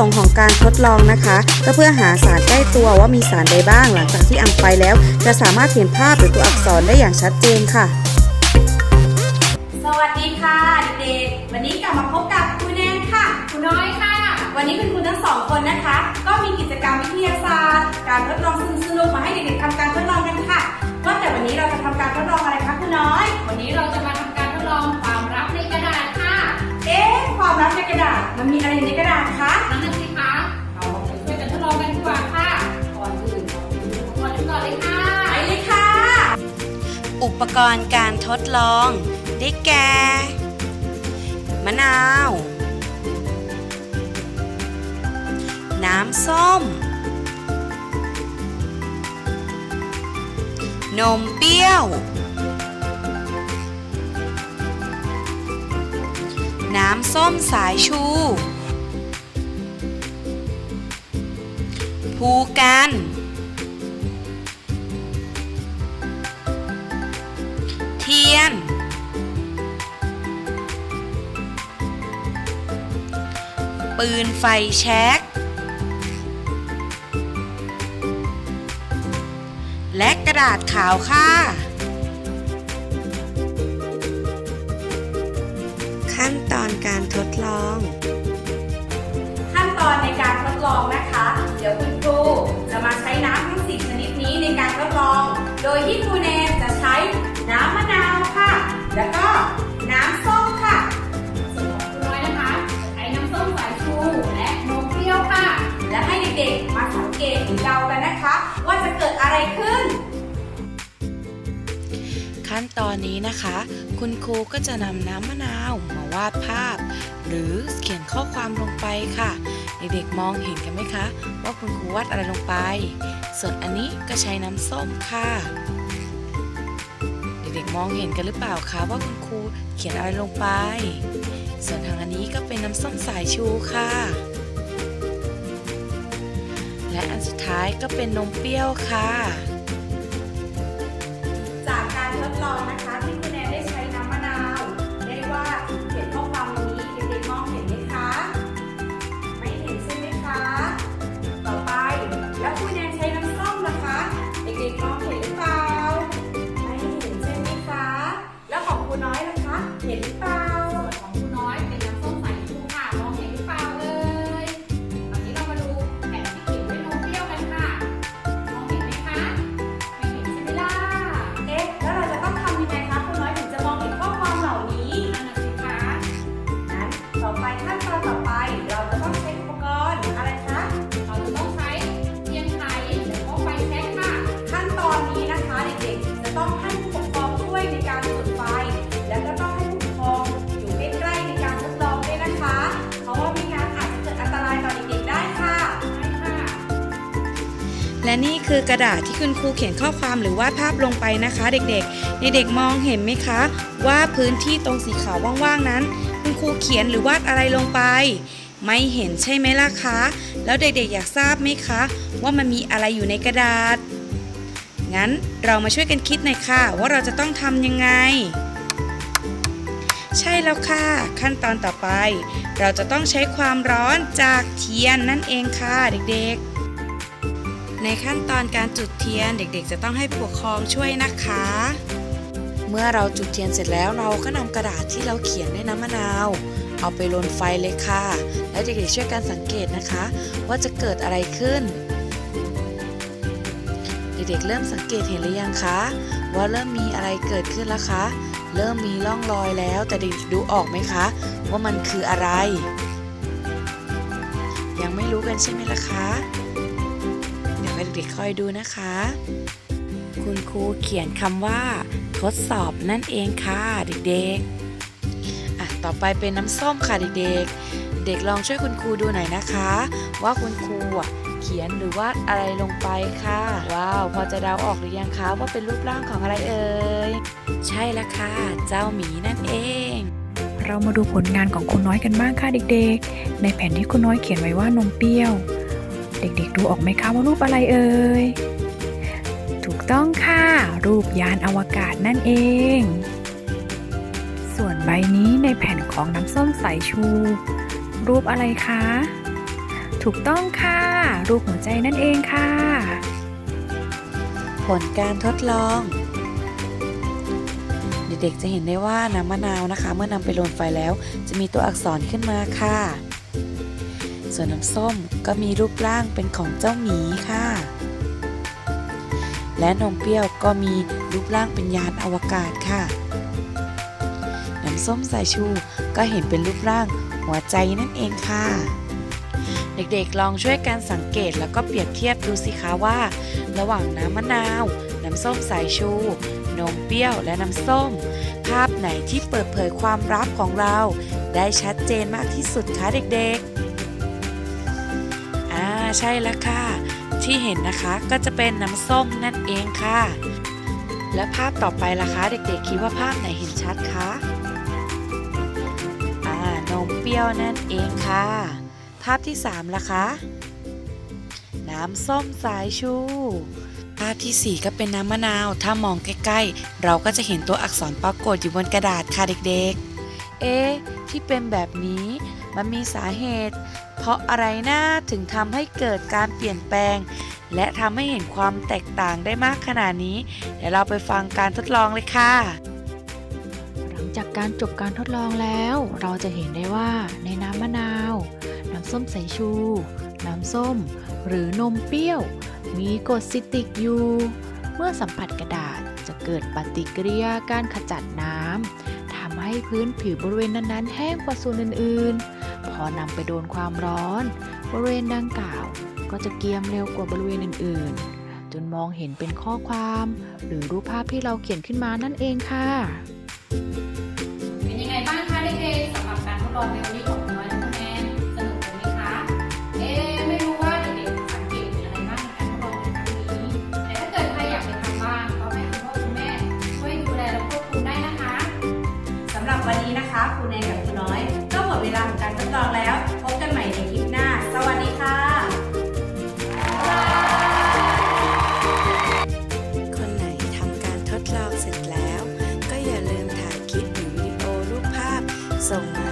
สงค์ของการทดลองนะคะ ก็เพื่อหาสารใกล้ตัวว่ามีสารใดบ้าง หลังจากที่อังไปแล้ว จะสามารถเห็นภาพหรือตัวอักษรได้อย่างชัดเจนค่ะ สวัสดีค่ะเด็กๆวันนี้กลับมาพบกับครูแนนค่ะครูน้อยค่ะ วันนี้คุณครูทั้งสองคนนะคะ ก็มีกิจกรรมวิทยาศาสตร์ การทดลองสนุกๆมาให้เด็กๆทำการทดลองกันค่ะว่าแต่วันนี้เราจะทำการทดลองอะไรคะครูน้อย วันนี้เราจะมาทำการทดลองความลับในกระดาษค่ะ เอ๊ะความลับในกระดาษมันมีอะไรอยู่ในกระดาษคะนั่นน่ะสิคะเราไป ช่วยกันดีกว่าค่ะก่อนอื่นเราไปดูอุปกรณ์กันก่อนเลยค่ะไปเลยค่ะ อุปกรณ์การทดลองได้แก่ มะนาว น้ำส้ม นมเปรี้ยว น้ำส้มสายชู ภูกันเทียน ปืนไฟแช็กและกระดาษขาวค่ะ ขั้นตอนการทดลอง โดยที่ครูแนนจะใช้น้ำมะนาวค่ะ แล้วก็น้ำส้มค่ะส่วนของคุณน้อยนะคะใช้น้ำส้มสายชูและนมเปรี้ยวค่ะ และให้เด็กๆมาสังเกตหรือเดากันนะคะ ว่าจะเกิดอะไรขึ้น ขั้นตอนนี้นะคะ คุณครูก็จะนำน้ำมะนาวมาวาดภาพ หรือเขียนข้อความลงไปค่ะ เด็กๆมองเห็นกันไหมคะ ว่าคุณครูวาดอะไรลงไป ส่วนอันนี้ก็ใช้น้ำส้มค่ะ เด็กๆมองเห็นกันหรือเปล่าคะว่าคุณครูเขียนอะไรลงไป ส่วนทางอันนี้ก็เป็นน้ำส้มสายชูค่ะ และอันสุดท้ายก็เป็นนมเปรี้ยวค่ะ และนี่คือกระดาษที่คุณครูเขียนข้อความหรือวาดภาพลงไปนะคะ เด็กๆ เด็กๆมองเห็นไหมคะ ว่าพื้นที่ตรงสีขาวว่างๆนั้น คุณครูเขียนหรือวาดอะไรลงไป ไม่เห็นใช่ไหมล่ะคะ แล้วเด็กๆอยากทราบไหมคะ ว่ามันมีอะไรอยู่ในกระดาษ งั้นเรามาช่วยกันคิดหน่อยค่ะ ว่าเราจะต้องทำยังไงใช่แล้วค่ะ ขั้นตอนต่อไป เราจะต้องใช้ความร้อนจากเทียนนั่นเองค่ะเด็กๆ ในขั้นตอนการจุดเทียนเด็กๆ จะต้องให้ผู้ปกครองช่วยนะคะ เมื่อเราจุดเทียนเสร็จแล้วเราก็นำกระดาษที่เราเขียนด้วยน้ำมะนาว เอาไปลนไฟเลยค่ะ แล้วเด็กๆช่วยกันสังเกตนะคะ ว่าจะเกิดอะไรขึ้น เด็กๆเริ่มสังเกตเห็นหรือยังคะ ว่าเริ่มมีอะไรเกิดขึ้นแล้วคะ เริ่มมีร่องรอยแล้วแต่เด็กๆดูออกไหมคะ ว่ามันคืออะไร ยังไม่รู้กันใช่ไหมล่ะคะ ให้เด็กๆคอยดูนะคะ คุณครูเขียนคำว่า ทดสอบนั่นเองค่ะเด็กๆอะต่อไปเป็นน้ำส้มค่ะเด็กๆ เด็กลองช่วยคุณครูดูหน่อยนะคะ ว่าคุณครูเขียนหรือวาดอะไรลงไปค่ะ ว้าว พอจะเดาออกหรือยังคะว่าเป็นรูปร่างของอะไรเอ่ยใช่แล้วค่ะ เจ้าหมีนั่นเองเรามาดูผลงานของคุณน้อยกันบ้างค่ะเด็กๆ ในแผ่นที่คุณน้อยเขียนไว้ว่านมเปรี้ยว เด็กๆดูออกไหมคะว่ารูปอะไรเอ่ย ถูกต้องค่ะ รูปยานอวกาศนั่นเอง ส่วนใบนี้ในแผ่นของน้ำส้มสายชู รูปอะไรคะ ถูกต้องค่ะ รูปหัวใจนั่นเองค่ะ ผลการทดลอง เด็กๆจะเห็นได้ว่าน้ำมะนาวนะคะ เมื่อนำไปโรนไฟแล้ว จะมีตัวอักษรขึ้นมาค่ะ ส่วนน้ำส้มก็มีรูปร่างเป็นของเจ้าหมีค่ะ และนมเปรี้ยวก็มีรูปร่างเป็นยานอวกาศค่ะ น้ำส้มสายชูก็เห็นเป็นรูปร่างหัวใจนั่นเองค่ะ เด็กๆลองช่วยกันสังเกตแล้วก็เปรียบเทียบดูสิคะว่า ระหว่างน้ำมะนาว น้ำส้มสายชู นมเปรี้ยวและน้ำส้ม ภาพไหนที่เปิดเผยความรักของเรา ได้ชัดเจนมากที่สุดคะเด็กๆ ใช่แล้วค่ะ ที่เห็นนะคะก็จะเป็นน้ำส้มนั่นเองค่ะ และภาพต่อไปล่ะคะ เด็กๆ คิดว่าภาพไหนเห็นชัดคะอ่านมเปรี้ยวนั่นเองค่ะ ภาพที่3ล่ะคะ น้ำส้มสายชูภาพทีสี่4 ก็เป็นน้ำมะนาว ถ้ามองใกล้ๆ เราก็จะเห็นตัวอักษรปรากฏอยู่บนกระดาษค่ะเด็กๆ เอ๊ที่เป็นแบบนี้ มันมีสาเหตุ เพราะอะไรนะถึงทำให้เกิดการเปลี่ยนแปลง และทำให้เห็นความแตกต่างได้มากขนาดนี้ เดี๋ยวเราไปฟังการทดลองเลยค่ะ หลังจากการจบการทดลองแล้ว เราจะเห็นได้ว่าในน้ำมะนาว น้ำส้มสายชู น้ำส้ม หรือนมเปรี้ยว มีกรดซิตริกอยู่เมื่อสัมผัสกระดาษจะเกิดปฏิกิริยาการขจัดน้ำทำให้พื้นผิวบริเวณนั้นๆแห้งกว่าส่วนอื่นๆ อนำไปโดนความร้อน บริเวณดังกล่าวก็จะเกียมเร็วกว่าบริเวณอื่น ๆ จนมองเห็นเป็นข้อความ หรือรูปภาพที่เราเขียนขึ้นมานั่นเองค่ะ เป็นยังไงบ้างคะเด็กๆสำหรับการทดลองในวันนี้ของ ดลองเสร็จแล้ว ก็อย่าลืมถ่ายคลิปหรือวิดีโอรูปภาพ ส่งมา